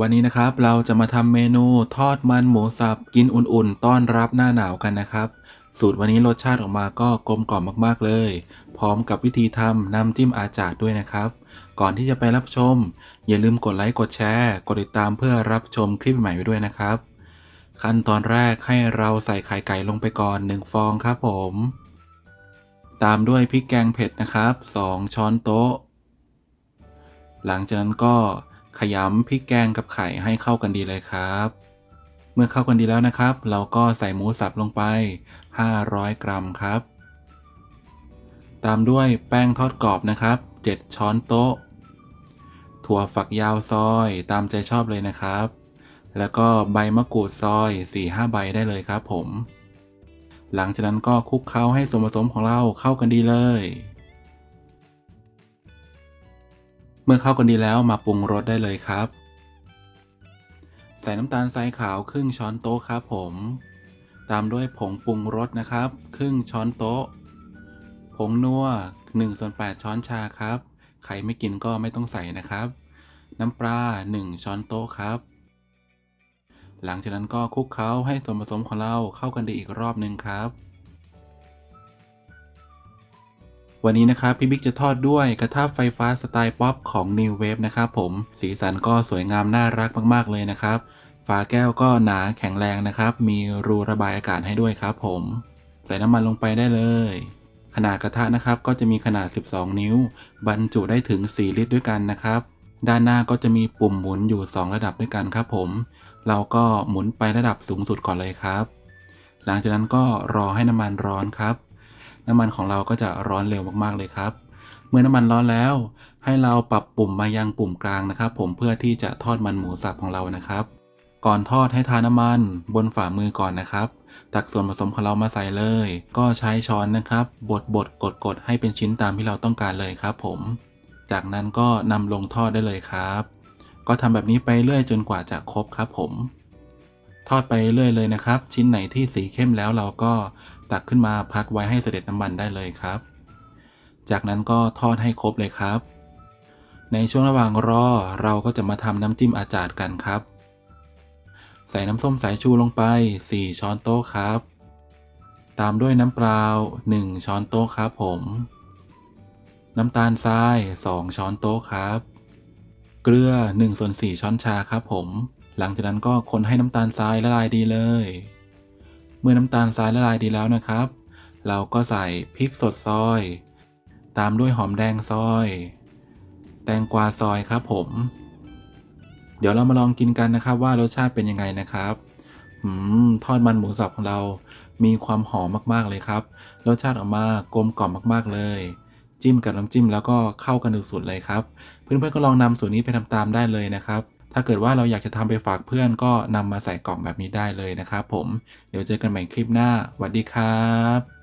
วันนี้นะครับเราจะมาทำเมนูทอดมันหมูสับกินอุ่นๆ ต้อนรับหน้าหนาวกันนะครับ สูตรวันนี้รสชาติออกมาก็กลมกล่อมมากๆเลย พร้อมกับวิธีทำน้ำจิ้มอาจาดด้วยนะครับ ก่อนที่จะไปรับชม อย่าลืมกดไลค์กดแชร์กดติดตามเพื่อรับชมคลิปใหม่ไว้ด้วยนะครับ ขั้นตอนแรกให้เราใส่ไข่ไก่ลงไปก่อน1ฟองครับผม ตามด้วยพริกแกงเผ็ดนะครับ 2 ช้อนโต๊ะ หลังจากนั้นก็ ขยำพริกแกงกับไข่ให้เข้ากันดีเลยครับ เมื่อเข้ากันดีแล้วนะครับ เราก็ใส่หมูสับลงไป 500 กรัมครับ ตามด้วยแป้งทอดกรอบนะครับ 7 ช้อนโต๊ะ ถั่วฝักยาวซอยตามใจชอบเลยนะครับ แล้วก็ใบมะกรูดซอย 4-5 ใบได้เลยครับผม หลังจากนั้นก็คลุกเคล้าให้ส่วนผสมของเราเข้ากันดีเลย เมื่อเข้ากันดีแล้วมาปรุงรสได้เลยครับ ใส่น้ำตาลทรายขาวครึ่งช้อนโต๊ะครับผม ตามด้วยผงปรุงรสนะครับ ครึ่งช้อนโต๊ะ ผงนัว1ส่วน8ช้อนชาครับ ใครไม่กินก็ไม่ต้องใส่นะครับ น้ำปลา 1 ช้อนโต๊ะครับ หลังจากนั้นก็คลุกเคล้าให้ส่วนผสมของเราเข้ากันดีอีกรอบหนึ่งครับ วันนี้นะครับพี่บิ๊กจะทอดด้วยกระทะไฟฟ้าสไตล์ป๊อปของ New Wave นะครับผมสีสันก็สวยงามน่ารักมากๆเลยนะครับ ฝาแก้วก็หนาแข็งแรงนะครับ มีรูระบายอากาศให้ด้วยครับผม ใส่น้ำมันลงไปได้เลย ขนาดกระทะนะครับก็จะมีขนาด 12 นิ้ว บรรจุได้ถึง 4 ลิตรด้วยกันนะครับ ด้านหน้าก็จะมีปุ่มหมุนอยู่ 2 ระดับด้วยกันครับผม เราก็หมุนไประดับสูงสุดก่อนเลยครับ หลังจากนั้นก็รอให้น้ำมันร้อนครับ น้ำมันของเราก็จะร้อนเร็วมากๆเลยครับ เมื่อน้ำมันร้อนแล้ว ให้เราปรับปุ่มมายังปุ่มกลางนะครับ ผมเพื่อที่จะทอดมันหมูสับของเรานะครับ ก่อนทอดให้ทาน้ำมันบนฝ่ามือก่อนนะครับ ตักส่วนผสมของเรามาใส่เลย ก็ใช้ช้อนนะครับบดบดกดกดให้เป็นชิ้นตามที่เราต้องการเลยครับผม จากนั้นก็นำลงทอดได้เลยครับ ก็ทำแบบนี้ไปเรื่อยจนกว่าจะครบครับผมทอดไปเรื่อยเลยนะครับ ชิ้นไหนที่สีเข้มแล้วเราก็ ตักขึ้นมาพักไว้ให้เสด็จน้ำมันได้เลยครับ จากนั้นก็ทอดให้ครบเลยครับ ในช่วงระหว่างรอเราก็จะมาทำน้ำจิ้มอาจารย์กันครับ ใส่น้ำส้มสายชูลงไป 4 ช้อนโต๊ะครับ ตามด้วยน้ำเปล่า 1 ช้อนโต๊ะครับผม น้ำตาลทราย 2 ช้อนโต๊ะครับ เกลือ1ส่วน4ช้อนชาครับผม หลังจากนั้นก็คนให้น้ำตาลทรายละลายดีเลย เมื่อน้ำตาลทรายละลายดีแล้วนะครับ เราก็ใส่พริกสดซอย ตามด้วยหอมแดงซอย แตงกวาซอยครับผม เดี๋ยวเรามาลองกินกันนะครับว่ารสชาติเป็นยังไงนะครับอืมทอดมันหมูสับของเรา มีความหอมมากๆเลยครับ รสชาติออกมากลมกล่อมมากๆเลย จิ้มกับน้ำจิ้มแล้วก็เข้ากันสุดๆเลยครับ เพื่อนๆก็ลองนำสูตรนี้ไปทำตามได้เลยนะครับ ถ้าเกิดว่าเราอยากจะทำไปฝากเพื่อนก็นำมาใส่กล่องแบบนี้ได้เลยนะครับผม เดี๋ยวเจอกันใหม่คลิปหน้าสวัสดีครับ